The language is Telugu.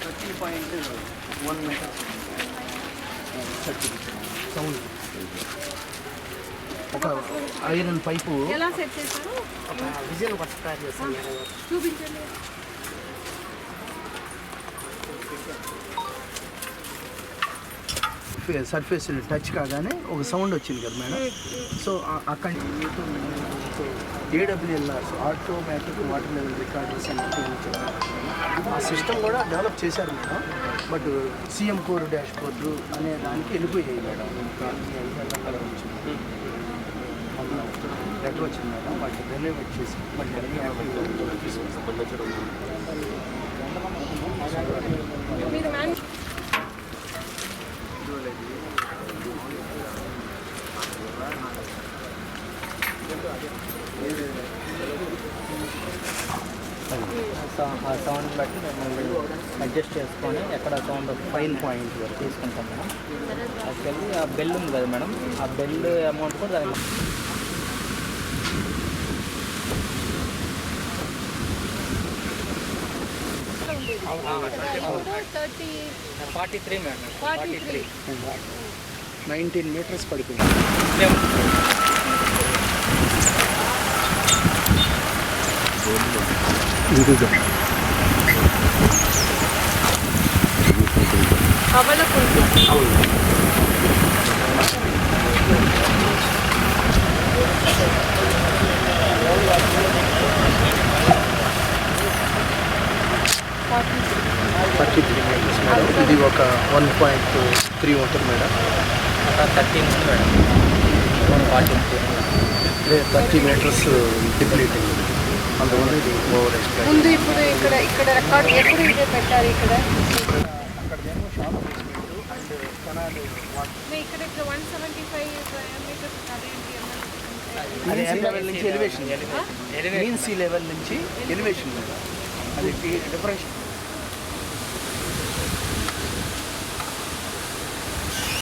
Thirty point one metre sound ఒక ఐరన్ పైపు. ఎలా సెట్ చేశారు? విజయన్ వర్క్ చూపించండి. సర్ఫేస్ టచ్ కాగానే ఒక సౌండ్ వచ్చింది కదా మేడం. సో ఆ- అక్కడ AWL automatic water level recorders అని ఆ సిస్టమ్ కూడా డెవలప్ చేశారు madam. But CM core dashboard అనే దానికి వెళ్ళిపోయాయి మేడం. కలర్ వచ్చింది. లెటర్ వచ్చింది మేడం. వాటి రెన్యూవేట్ చేసి మళ్ళీ సౌండ్ బట్టి మేము అడ్జస్ట్ చేసుకొని ఎక్కడ సౌండ్ ఫైన్ పాయింట్ వరకు తీసుకుంటాం మేడం. యాక్చువల్లీ ఆ బెల్ ఉంది కదా మేడం ఆ బెల్ అమౌంట్ కూడా దానికి thirty forty three. Madam forty three. Nineteen metres పడిపోయింది అవలకుంటు థర్టీ త్రీ మీటర్స్ మేడం ఇది ఒక వన్ పాయింట్ త్రీ ఉంటుంది మేడం ఒక థర్టీన్ ఉంది madam forty three thirty metres depleting ముందు ఇప్పుడు ఇక్కడ ఇక్కడ రికార్డ్ ఎప్పుడు ఇదే పెట్టారు ఇక్కడ? ఇక్కడ ఇప్పుడు వన్ సెవెంటీ ఫైవ్ నుంచి ఎలివేషన్ మీన్ సీ లెవెల్ నుంచి ఎలివేషన్ అది డిఫరెన్స్